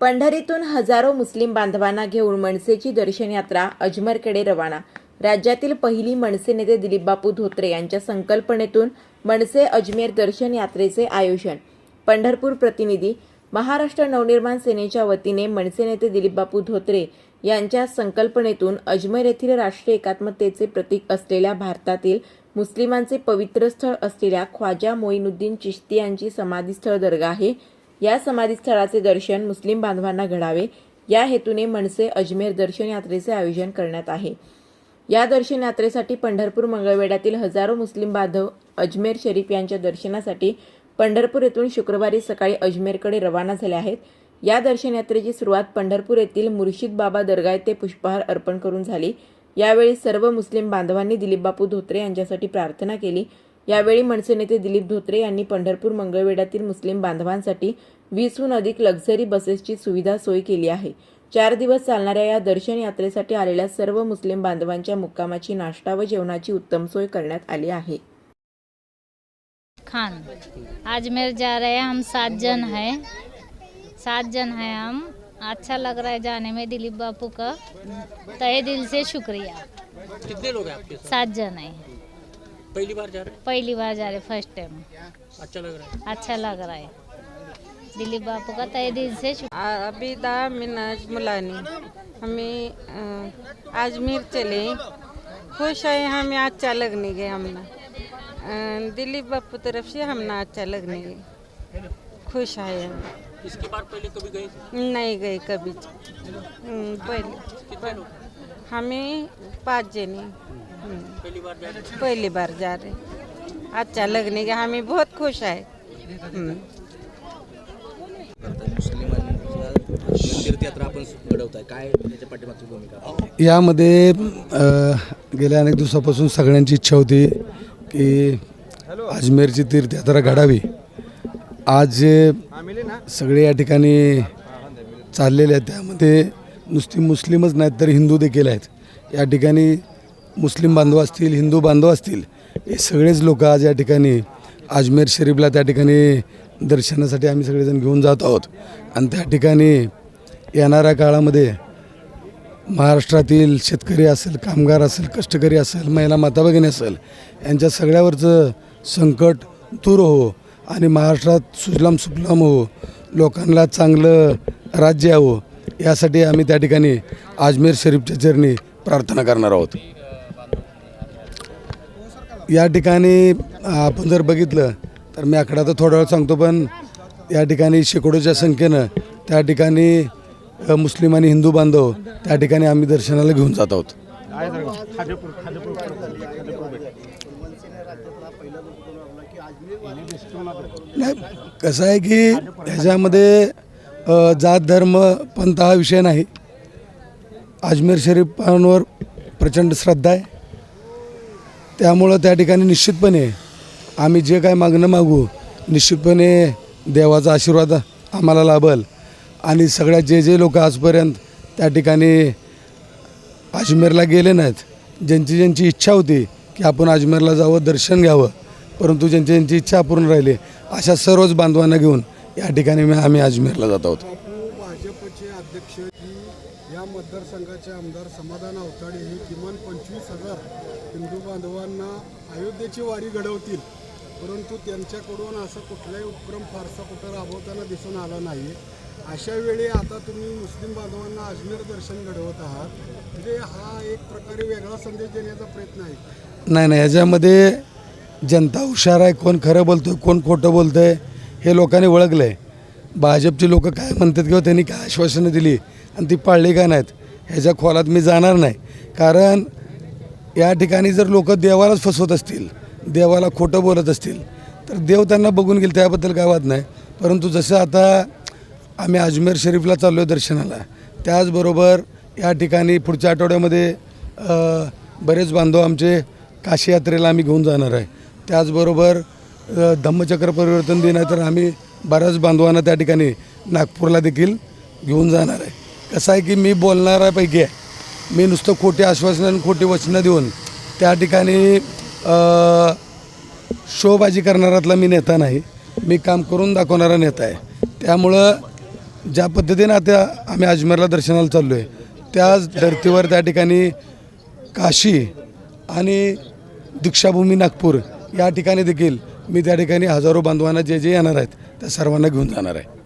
पंढरीतून हजारो मुस्लिम बांधवांना घेऊन मनसेची दर्शन यात्रा अजमेरकडे रवाना. राज्यातील पहिली मनसे नेते दिलीपबापू धोत्रे यांच्या संकल्पनेतून मनसे अजमेर दर्शन यात्रेचे आयोजन. पंढरपूर प्रतिनिधी महाराष्ट्र नवनिर्माण सेनेच्या वतीने मनसे नेते दिलीपबापू धोत्रे यांच्या संकल्पनेतून अजमेर येथील राष्ट्रीय एकात्मतेचे प्रतीक असलेल्या भारतातील मुस्लिमांचे पवित्र स्थळ असलेल्या ख्वाजा मोईनुद्दीन चिश्ती यांची समाधीस्थळ दर्गा आहे. या समाधीस्थळाचे दर्शन मुस्लिम बांधवांना घडावे. या हेतूने मनसे अजमेर दर्शन यात्रेचे आयोजन करण्यात आहे. या दर्शन यात्रेसाठी पंढरपूर मंगळवेढ्यातील हजारो मुस्लिम बांधव अजमेर शरीफ यांच्या दर्शनासाठी पंढरपूर येथून शुक्रवारी सकाळी अजमेरकडे रवाना झाले आहेत. या दर्शन यात्रेची सुरुवात पंढरपूर येथील मुर्शिद बाबा दर्गा येथे पुष्पहार अर्पण करून झाली. यावेळी सर्व मुस्लिम बांधवांनी दिलीपबापू धोत्रे यांच्यासाठी प्रार्थना केली. यावेळी मनसे नेते दिलीप धोत्रे यांनी पंढरपूर मंगळवेढ्यातील मुस्लिम बांधवांसाठी वीसहून अधिक लक्झरी बसेसची सुविधा सोय केली आहे. चार दिवस चालणाऱ्या या दर्शन यात्रेसाठी आलेल्या सर्व मुस्लिम बांधवांच्या मुक्कामाची नाश्ता व जेवणाची उत्तम सोय करण्यात आली आहे. खान अजमेर जा रहे हैं हम सात जन हैं। सात जन हैं हम। अच्छा लग रहा है जाने में दिलीप बापू का। तहे दिल से शुक्रिया। कितने लोग हैं आपके साथ? सात जन हैं। पहली बार जा रहे पहली बार जा रहे फ़र्स्ट टाइम अच्छा लग रहा है। अच्छा लग रहा है। दिलीप बापू का तहे दिल से शुक्रिया अबिदा मिनाज मुलानी। हमें अजमेर चले। खुश है हमें अच्छा लगने गए हमने। दिलीप बापू तरफ़ से हमने अच्छा लगने गए खुश है हम। इसके बाद पहले कभी गए? नहीं गए कभी। हम्म, पहले। हमें पाँच जने पहली बार जा रहे हैं पहली बार जा रहे अच्छा लगने हमें बहुत खुश है तीर्थयात्रा आपण घडवताय. काय त्याच्या पाठीमागची भूमिका? यामध्ये अ, गेल्या अनेक दिवसापासून सगळ्यांची इच्छा होती की अजमेरची तीर्थयात्रा घडावी. आज जे सगळे या ठिकाणी चाललेले आहेत त्यामध्ये नुसती मुस्लिमच नाहीत तर हिंदू देखील आहेत. या ठिकाणी मुस्लिम बांधव असतील हिंदू बांधव असतील हे सगळेच लोक आज या ठिकाणी अजमेर शरीफला त्या ठिकाणी दर्शनासाठी आम्ही सगळेजण घेऊन जात आहोत. आणि त्या ठिकाणी येणाऱ्या काळामध्ये महाराष्ट्रातील शेतकरी असेल कामगार असेल कष्टकरी असेल महिला माता भगिनी असेल यांच्या सगळ्यावरचं संकट दूर हो आणि महाराष्ट्रात सुजलाम सुफलाम हो लोकांना चांगलं राज्य यावं यासाठी आम्ही त्या ठिकाणी अजमेर शरीफच्या चरणी प्रार्थना करणार आहोत. या ठिकाणी आपण जर बघितलं तर मी आकडा तर थोडा वेळ सांगतो पण या ठिकाणी शेकडोच्या संख्येनं त्या ठिकाणी मुस्लिम आणि हिंदू बांधव त्या ठिकाणी आम्ही दर्शनाला घेऊन जात आहोत. नाही कसं आहे की ह्याच्यामध्ये जात धर्म पंथ हा विषय नाही. अजमेर शरीफांवर प्रचंड श्रद्धा आहे. त्यामुळं त्या ठिकाणी निश्चितपणे आम्ही जे काय मागणं मागू निश्चितपणे देवाचा आशीर्वाद आम्हाला लाभल. आणि सगळ्या जे जे लोक आजपर्यंत त्या ठिकाणी अजमेरला गेले नाहीत ज्यांची ज्यांची इच्छा होती की आपण अजमेरला जावं दर्शन घ्यावं परंतु ज्यांची ज्यांची इच्छा अपूर्ण राहिली अशा सर्वच बांधवांना घेऊन या ठिकाणी मी आम्ही अजमेरला जात आहोत. भाजपचे अध्यक्ष या मतदारसंघाचे आमदार समाधान अवताडे हे किमान पंचवीस हजार हिंदू बांधवांना अयोध्येची वारी घडवतील. परंतु त्यांच्याकडून असं कुठलाही उपक्रम फारसा कुठं राबवताना दिसून आला नाही. अशा वेळी आता तुम्ही मुस्लिम बांधवांना अजमेर दर्शन घडवत आहात. म्हणजे हा एक प्रकारे वेगळा संदेश देण्याचा प्रयत्न आहे. नाही नाही ह्याच्यामध्ये जनता हुशार आहे कोण खरं बोलतोय कोण खोटं बोलतंय हे लोकांनी ओळखलं आहे भाजपचे लोक काय म्हणतात किंवा त्यांनी काय आश्वासनं दिली आणि ती पाळली का नाहीत ह्याच्या खोलात मी जाणार नाही. कारण या ठिकाणी जर लोक देवालाच फसवत असतील देवाला खोटं बोलत असतील तर देव त्यांना बघून गेल त्याबद्दल काय वाद नाही. परंतु जसं आता आम्ही अजमेर शरीफला चाललो आहे दर्शनाला त्याचबरोबर या ठिकाणी पुढच्या आठवड्यामध्ये बरेच बांधव आमचे काशी यात्रेला आम्ही घेऊन जाणार आहे. त्याचबरोबर धम्मचक्र परिवर्तन दिन आहे तर आम्ही बऱ्याच बांधवांना त्या ठिकाणी नागपूरला देखील घेऊन जाणार आहे. कसं आहे की मी बोलणाऱ्यापैकी आहे. मी नुसतं खोटी आश्वासनं आणि खोटी वचनं देऊन त्या ठिकाणी शोबाजी करणारातला मी नेता नाही. मी काम करून दाखवणारा नेता आहे. त्यामुळं ज्या पद्धतीनं आता आम्ही अजमेरला दर्शनाला चाललो आहे त्याच धर्तीवर त्या ठिकाणी काशी आणि दीक्षाभूमी नागपूर या ठिकाणी देखील मी त्या ठिकाणी हजारो बांधवांना जे जे येणार आहेत त्या सर्वांना घेऊन जाणार आहे.